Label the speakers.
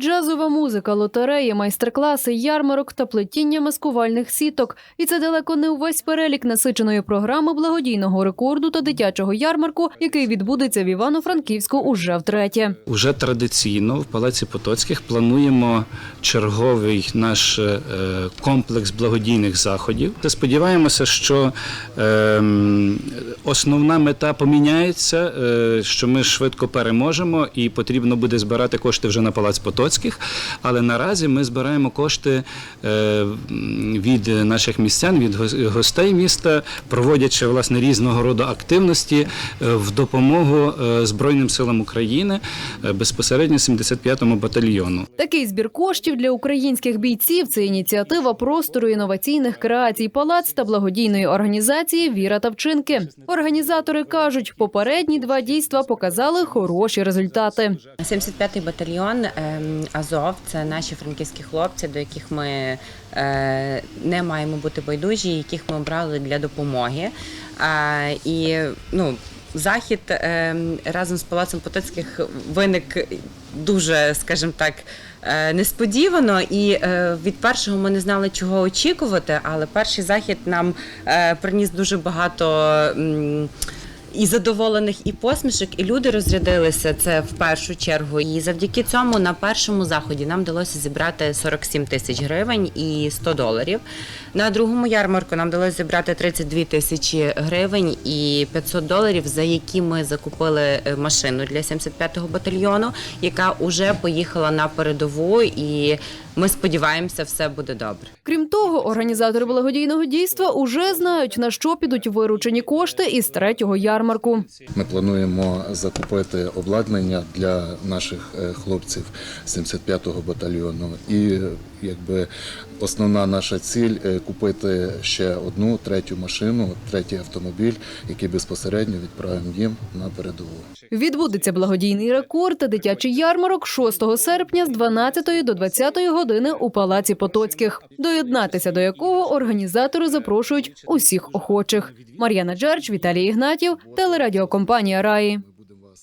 Speaker 1: Джазова музика, лотереї, майстер-класи, ярмарок та плетіння маскувальних сіток. І це далеко не увесь перелік насиченої програми благодійного рекорду та дитячого ярмарку, який відбудеться в Івано-Франківську уже втретє.
Speaker 2: Уже традиційно в Палаці Потоцьких плануємо черговий наш е, комплекс благодійних заходів. Та сподіваємося, що ем, основна мета поміняється, е, що ми швидко переможемо, і потрібно буде збирати кошти вже на Палац Потоцьких. Але наразі ми збираємо кошти е, від наших містян, від гостей міста, проводячи власне різного роду активності е, в допомогу е, Збройним силам України безпосередньо 75-му батальйону.
Speaker 1: Такий збір коштів для українських бійців це ініціатива простору інноваційних креацій палац та благодійної організації Віра та вчинки. Організатори кажуть, попередні два дійства показали хороші результати.
Speaker 3: 75-й батальйон ем, Азов це наші франківські хлопці, до яких ми е, не маємо бути байдужі, яких ми обрали для допомоги. Е, і ну, захід ем, разом з Палацом Потоцьких виник дуже, скажімо так. е, Несподівано і е, від першого ми не знали, чого очікувати, але перший захід нам е, приніс дуже багато і задоволених, і посмішок, і люди розрядилися це в першу чергу. І завдяки цьому на першому заході нам вдалося зібрати 47 тисяч гривень і 100 доларів. На другому ярмарку нам вдалося зібрати 32 тисячі гривень і 500 доларів, за які ми закупили е, машину для 75-го батальйону, яка вже поїхала на передову, і ми сподіваємося, все буде добре.
Speaker 1: Крім того, організатори благодійного дійства уже знають на що підуть виручені кошти із третього ярмарку.
Speaker 4: Ми плануємо закупити обладнання для наших е, хлопців 75-го батальйону. І якби основна наша ціль е, купити ще одну третю машину, третій автомобіль, який безпосередньо відправимо їм на передову.
Speaker 1: Відбудеться благодійний рекорд та дитячий ярмарок 6 серпня з 12 до 20 години у Палаці Потоцьких, доєднатися до якого організатори запрошують усіх охочих. Мар'яна Джерч, Віталій Ігнатів, телерадіокомпанія Раї.